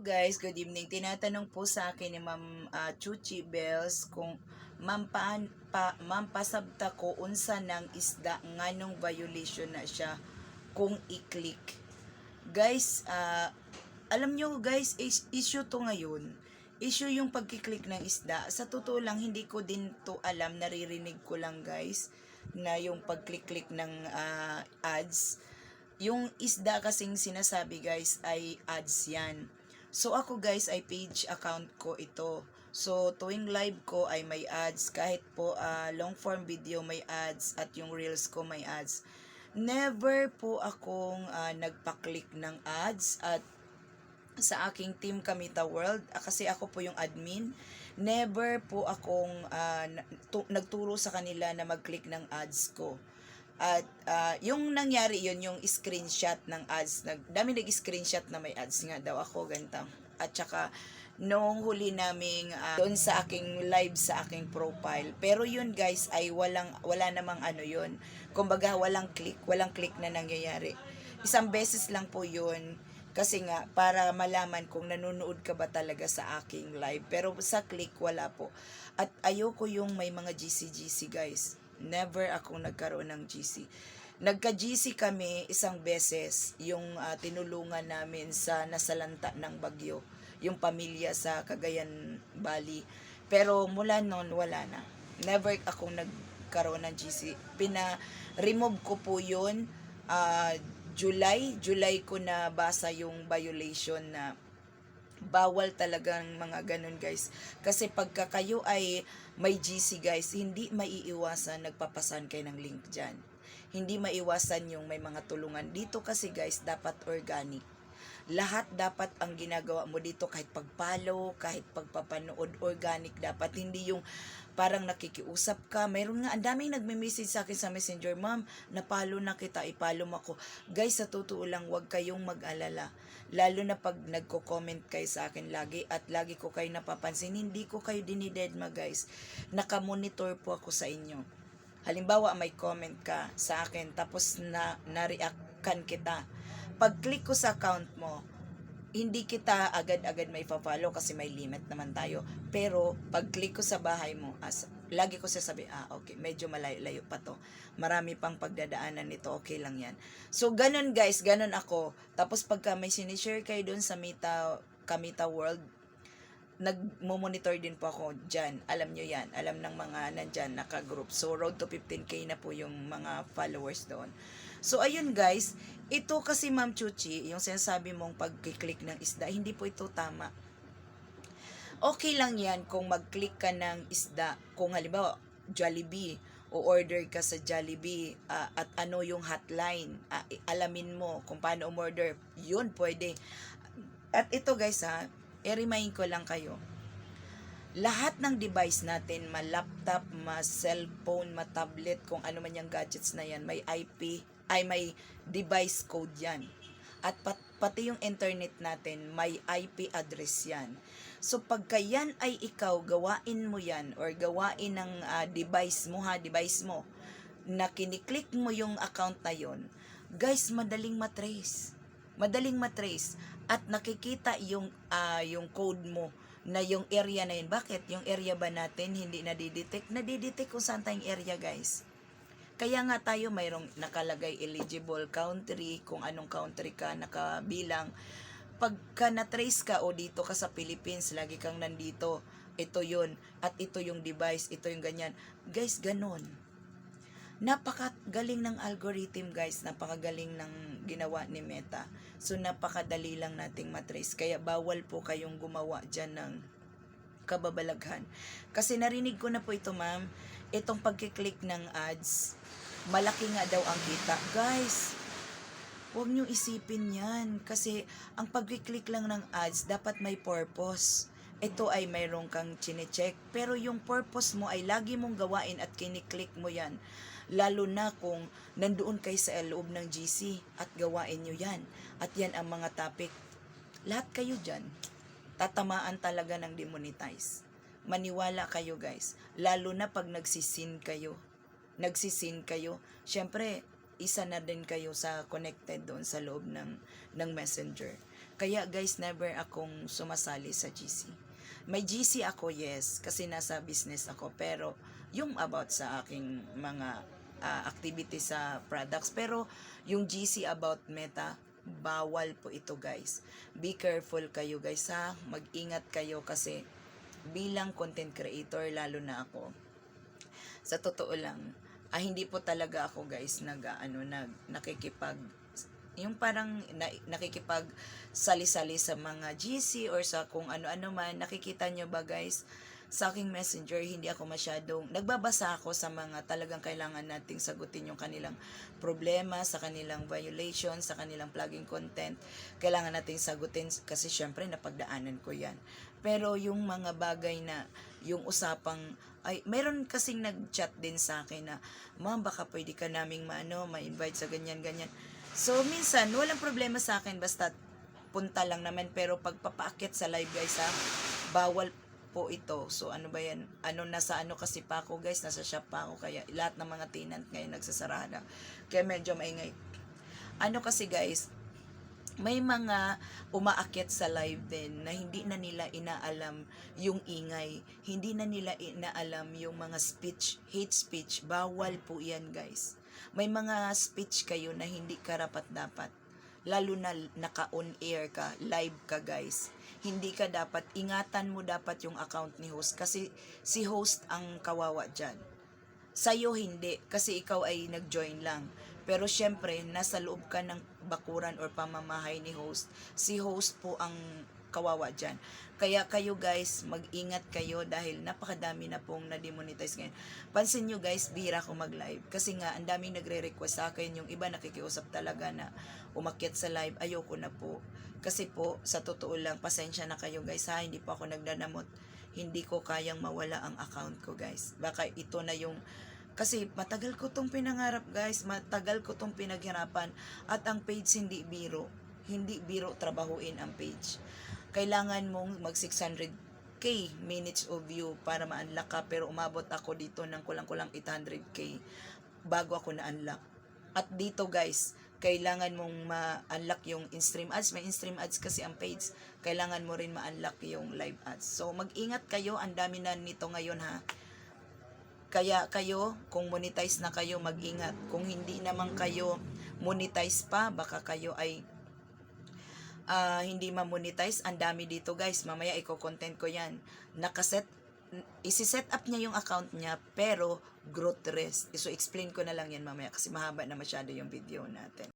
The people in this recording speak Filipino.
guys, good evening. Tinatanong po sa akin ni Ma'am ah, Chuchi Bells kung Ma'am pa Ma'am pasabta ko unsa ng isda nganong violation na siya kung i-click. Guys, ah, alam nyo guys, is- issue to ngayon. Issue yung pagkiklik ng isda. Sa totoo lang, hindi ko din to alam. Naririnig ko lang guys na yung pagklik-click ng ah, ads. Yung isda kasing sinasabi guys ay ads yan. So ako guys ay page account ko ito. So tuwing live ko ay may ads. Kahit po ah, long form video may ads at yung reels ko may ads. Never po akong ah, nagpa-click ng ads at sa aking team Kamita World ah, kasi ako po yung admin never po akong tu- nagturo sa kanila na mag-click ng ads ko at ah, yung nangyari yun yung screenshot ng ads nag dami nag-screenshot na may ads nga daw ako ganito at saka nung huli naming ah, doon sa aking live sa aking profile pero yun guys ay walang wala namang ano yun kumbaga walang click walang click na nangyayari isang beses lang po yun kasi nga, para malaman kung nanonood ka ba talaga sa aking live. Pero sa click, wala po. At ayoko yung may mga GC-GC guys. Never akong nagkaroon ng GC. Nagka-GC kami isang beses, yung ah, tinulungan namin sa nasalanta ng bagyo. Yung pamilya sa Cagayan Valley. Pero mula noon, wala na. Never akong nagkaroon ng GC. Pina-remove ko po yun ah, July, July ko na basa yung violation na bawal talagang mga ganun guys. Kasi pagka kayo ay may GC guys, hindi maiiwasan nagpapasan kayo ng link dyan. Hindi maiwasan yung may mga tulungan. Dito kasi guys, dapat organic. Lahat dapat ang ginagawa mo dito kahit pagpalo, kahit pagpapanood, organic dapat. Hindi yung parang nakikiusap ka. Mayroon nga, ang daming nagme-message sa akin sa messenger, Ma'am, napalo na kita, ipalo mo ako. Guys, sa totoo lang, huwag kayong mag-alala. Lalo na pag nagko-comment kayo sa akin lagi at lagi ko kayo napapansin, hindi ko kayo dinidedma guys. Nakamonitor po ako sa inyo. Halimbawa, may comment ka sa akin, tapos na, na-react kita. Pag-click ko sa account mo, hindi kita agad-agad may follow kasi may limit naman tayo. Pero pag click ko sa bahay mo, as lagi ko sasabi, ah okay, medyo malayo-layo pa to. Marami pang pagdadaanan nito, okay lang yan. So ganun guys, ganun ako. Tapos pagka may sinishare kayo dun sa Mita, Kamita World, nagmo-monitor din po ako dyan. Alam nyo yan. Alam ng mga nandyan, naka-group. So, road to 15k na po yung mga followers doon. So, ayun guys. Ito kasi Ma'am Chuchi, yung sinasabi mong pag-click ng isda, hindi po ito tama. Okay lang yan kung mag-click ka ng isda. Kung halimbawa, Jollibee, o order ka sa Jollibee ah, at ano yung hotline, i- alamin mo kung paano umorder, yun pwede. At ito guys ha, i-remind ko lang kayo. Lahat ng device natin, ma laptop, ma cellphone, ma tablet, kung ano man yung gadgets na yan, may IP, ay may device code yan. At pat, pati yung internet natin, may IP address yan. So pagka yan ay ikaw, gawain mo yan or gawain ng ah, device mo ha, device mo, na kiniklik mo yung account na yon, guys, madaling matrace. Madaling matrace at nakikita yung ah, yung code mo na yung area na yun. Bakit? Yung area ba natin hindi nadidetect? Nadidetect kung saan tayong area, guys. Kaya nga tayo mayroong nakalagay eligible country, kung anong country ka nakabilang. Pagka na-trace ka o dito ka sa Philippines, lagi kang nandito, ito yun, at ito yung device, ito yung ganyan. Guys, ganon. Napakagaling ng algorithm guys, napakagaling ng ginawa ni Meta. So napakadali lang nating matrace. Kaya bawal po kayong gumawa dyan ng kababalaghan. Kasi narinig ko na po ito ma'am, itong pagkiklik ng ads, malaki nga daw ang kita. Guys, huwag nyo isipin yan. Kasi ang pagkiklik lang ng ads, dapat may purpose. Ito ay mayroong kang chinecheck. Pero yung purpose mo ay lagi mong gawain at kiniklik mo yan. Lalo na kung nandoon kayo sa loob ng GC at gawain nyo yan. At yan ang mga topic. Lahat kayo dyan. Tatamaan talaga ng demonetize. Maniwala kayo guys. Lalo na pag nagsisin kayo. Nagsisin kayo. Siyempre, isa na din kayo sa connected doon sa loob ng, ng messenger. Kaya guys, never akong sumasali sa GC. May GC ako, yes, kasi nasa business ako. Pero yung about sa aking mga ah, activity sa products. Pero yung GC about Meta, bawal po ito guys. Be careful kayo guys ha. Mag-ingat kayo kasi bilang content creator, lalo na ako, sa totoo lang, ah, hindi po talaga ako guys nag ano nag nakikipag yung parang na, nakikipag sali-sali sa mga GC or sa kung ano-ano man. Nakikita nyo ba guys sa aking messenger hindi ako masyadong nagbabasa ako sa mga talagang kailangan nating sagutin yung kanilang problema sa kanilang violation sa kanilang plugging content. Kailangan nating sagutin kasi syempre napagdaanan ko yan. Pero yung mga bagay na yung usapang ay meron kasing nag-chat din sa akin na ma'am baka pwede ka naming maano ma-invite sa ganyan ganyan. So minsan walang problema sa akin basta punta lang naman. Pero pagpapaakit sa live guys ha bawal po ito so ano ba yan ano nasa ano kasi pa ako guys nasa shop pa ako kaya lahat ng mga tenant ngayon nagsasara na kaya medyo maingay ano kasi guys may mga umaakyat sa live din na hindi na nila inaalam yung ingay. Hindi na nila inaalam yung mga speech, hate speech. Bawal po yan, guys. May mga speech kayo na hindi karapat dapat. Lalo na naka-on air ka, live ka, guys. Hindi ka dapat, ingatan mo dapat yung account ni host kasi si host ang kawawa dyan. Sa'yo hindi, kasi ikaw ay nag-join lang. Pero syempre, nasa loob ka ng bakuran or pamamahay ni host. Si host po ang kawawa dyan. Kaya kayo guys, mag-ingat kayo dahil napakadami na pong na-demonetize ngayon. Pansin nyo guys, bira ko mag-live. Kasi nga, ang daming nagre-request sa akin. Yung iba nakikiusap talaga na umakyat sa live. Ayoko na po. Kasi po, sa totoo lang, pasensya na kayo guys ha. Hindi po ako nagdadamot. Hindi ko kayang mawala ang account ko guys. Baka ito na yung kasi matagal ko tong pinangarap guys, matagal ko tong pinaghirapan at ang page hindi biro. Hindi biro trabahuin ang page. Kailangan mong mag 600k minutes of view para ma-unlock ka pero umabot ako dito ng kulang-kulang 800k bago ako na-unlock. At dito guys, kailangan mong ma-unlock yung in-stream ads. May in-stream ads kasi ang page. Kailangan mo rin ma-unlock yung live ads. So mag-ingat kayo, ang dami na nito ngayon ha. Kaya kayo, kung monetize na kayo, mag-ingat. Kung hindi naman kayo monetize pa, baka kayo ay ah, hindi ma-monetize. Ang dami dito guys. Mamaya i-content ko yan. Nakaset, isi-set up niya yung account niya, pero growth rest. So explain ko na lang yan mamaya kasi mahaba na masyado yung video natin.